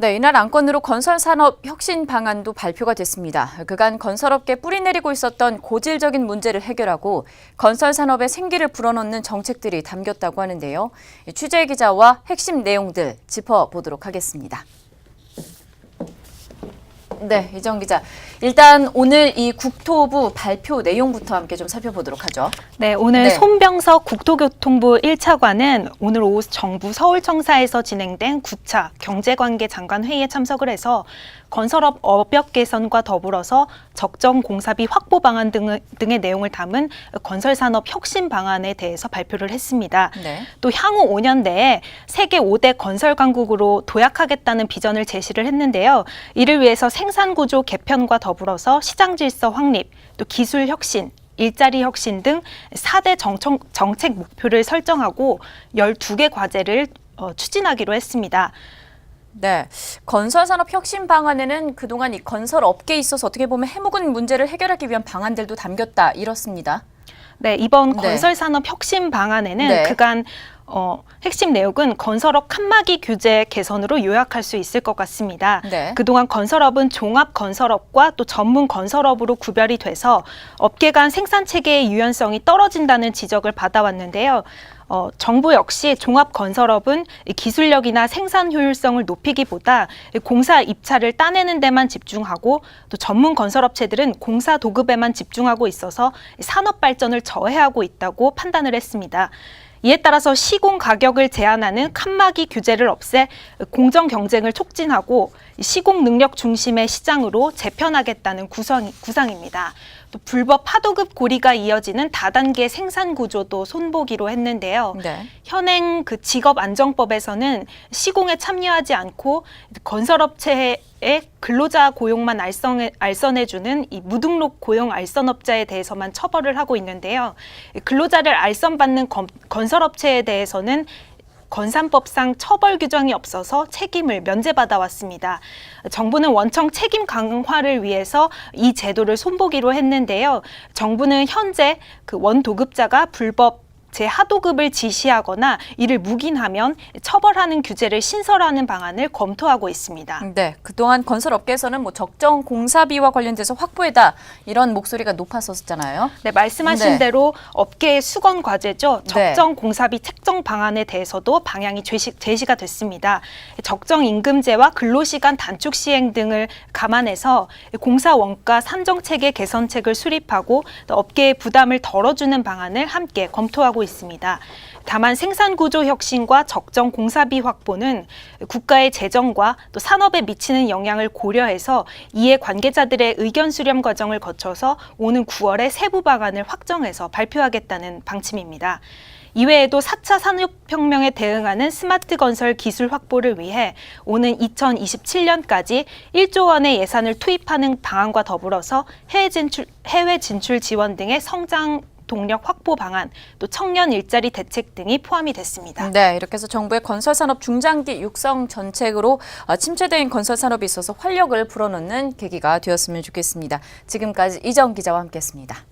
네, 이날 안건으로 건설산업 혁신 방안도 발표가 됐습니다. 그간 건설업계 뿌리 내리고 있었던 고질적인 문제를 해결하고 건설산업의 생기를 불어넣는 정책들이 담겼다고 하는데요. 취재 기자와 핵심 내용들 짚어보도록 하겠습니다. 네, 이정 기자. 일단 오늘 이 국토부 발표 내용부터 함께 좀 살펴보도록 하죠. 네, 오늘 네. 손병석 국토교통부 1차관은 오늘 오후 정부 서울청사에서 진행된 9차 경제관계 장관 회의에 참석을 해서 건설업 업력 개선과 더불어서 적정 공사비 확보 방안 등, 등의 내용을 담은 건설산업 혁신 방안에 대해서 발표를 했습니다. 네. 또 향후 5년 내에 세계 5대 건설 강국으로 도약하겠다는 비전을 제시를 했는데요. 이를 위해서 생산 구조 개편과 더 불어서 시장 질서 확립, 또 기술 혁신, 일자리 혁신 등 4대 정청, 정책 목표를 설정하고 12개 과제를 어, 추진하기로 했습니다. 네. 건설산업 혁신 방안에는 그동안 이 건설 업계에 있어서 어떻게 보면 해묵은 문제를 해결하기 위한 방안들도 담겼다 이렇습니다. 네, 이번 네. 건설산업 혁신 방안에는 네. 그간 어, 핵심 내용은 건설업 칸막이 규제 개선으로 요약할 수 있을 것 같습니다. 네. 그동안 건설업은 종합 건설업과 또 전문 건설업으로 구별이 돼서 업계 간 생산 체계의 유연성이 떨어진다는 지적을 받아왔는데요. 어, 정부 역시 종합 건설업은 이 기술력이나 생산 효율성을 높이기보다 이 공사 입찰을 따내는 데만 집중하고 또 전문 건설업체들은 공사 도급에만 집중하고 있어서 이 산업 발전을 저해하고 있다고 판단을 했습니다. 이에 따라서 시공 가격을 제한하는 칸막이 규제를 없애 공정 경쟁을 촉진하고 시공 능력 중심의 시장으로 재편하겠다는 구성, 구상입니다. 또 불법 하도급 고리가 이어지는 다단계 생산 구조도 손보기로 했는데요. 네. 현행 그 직업 안정법에서는 시공에 참여하지 않고 건설업체의 근로자 고용만 알선해, 알선해주는 이 무등록 고용 알선업자에 대해서만 처벌을 하고 있는데요. 이 근로자를 알선받는 건, 건설업체에 대해서는 건산법상 처벌 규정이 없어서 책임을 면제받아 왔습니다. 정부는 원청 책임 강화를 위해서 이 제도를 손보기로 했는데요. 정부는 현재 그 원도급자가 불법 재하도급을 지시하거나 이를 묵인하면 처벌하는 규제를 신설하는 방안을 검토하고 있습니다. 네. 그동안 건설업계에서는 뭐 적정 공사비와 관련돼서 확보해다 이런 목소리가 높았었잖아요. 네, 말씀하신 네. 대로 업계의 수건 과제죠. 네. 적정 공사비 책정 방안에 대해서도 방향이 제시, 제시 가 됐습니다. 적정 임금제와 근로시간 단축 시행 등을 감안해서 공사 원가 산정 체계 개선책을 수립하고 또 업계의 부담을 덜어주는 방안을 함께 검토하고 있습니다. 다만 생산 구조 혁신과 적정 공사비 확보는 국가의 재정과 또 산업에 미치는 영향을 고려해서 이해 관계자들의 의견 수렴 과정을 거쳐서 오는 9월에 세부 방안을 확정해서 발표하겠다는 방침입니다. 이외에도 4차 산업혁명에 대응하는 스마트 건설 기술 확보를 위해 오는 2027년까지 1조 원의 예산을 투입하는 방안과 더불어서 해외 진출, 해외 진출 지원 등의 성장 동력 확보 방안, 또 청년 일자리 대책 등이 포함이 됐습니다. 네, 이렇게 해서 정부의 건설산업 중장기 육성 정책으로 어, 침체된 건설산업에 있어서 활력을 불어넣는 계기가 되었으면 좋겠습니다. 지금까지 이정 기자와 함께했습니다.